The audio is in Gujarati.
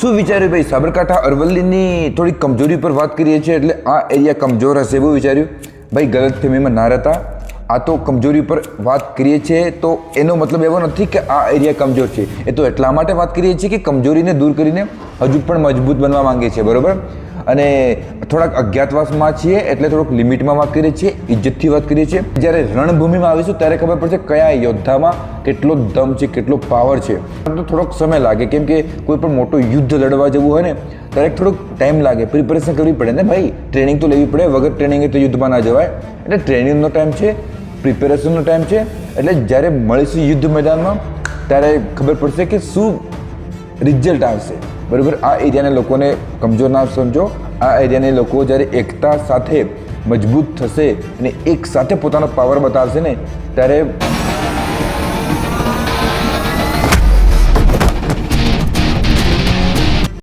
શું વિચાર્યું ભાઈ? સાબરકાંઠા અરવલ્લીની થોડી કમજોરી પર વાત કરીએ છીએ એટલે આ એરિયા કમજોર હશે એવું વિચાર્યું? ભાઈ, ગલત ફેમીમાં ના રહેતા. આ તો કમજોરી પર વાત કરીએ છીએ, તો એનો મતલબ એવો નથી કે આ એરિયા કમજોર છે. એ તો એટલા માટે વાત કરીએ છીએ કે કમજોરીને દૂર કરીને હજુ પણ મજબૂત બનવા માંગીએ છીએ બરોબર? અને થોડાક અજ્ઞાતવાસમાં છીએ, એટલે થોડુંક લિમિટમાં વાત કરીએ છીએ, ઇજ્જતથી વાત કરીએ છીએ. જ્યારે રણભૂમિમાં આવીશું, ત્યારે ખબર પડશે કયા યોદ્ધામાં કેટલો દમ છે, કેટલો પાવર છે. પરંતુ થોડોક સમય લાગે, કેમ કે કોઈ પણ મોટું યુદ્ધ લડવા જવું હોય ને, ત્યારે થોડોક ટાઈમ લાગે. પ્રિપેરેશન કરવી પડે ને ભાઈ ટ્રેનિંગ તો લેવી પડે, વગર ટ્રેનિંગે તો યુદ્ધમાં ના જવાય. એટલે ટ્રેનિંગનો ટાઈમ છે પ્રિપેરેશનનો ટાઈમ છે. એટલે જ્યારે મળીશું યુદ્ધ મેદાનમાં, ત્યારે ખબર પડશે કે શું રિઝલ્ટ આવશે. બરાબર? આ એરિયાના લોકોને કમજોર ના સમજો. આ એરિયાના લોકો જ્યારે એકતા સાથે મજબૂત થશે અને એક સાથે પોતાનો પાવર બતાવશે ને, ત્યારે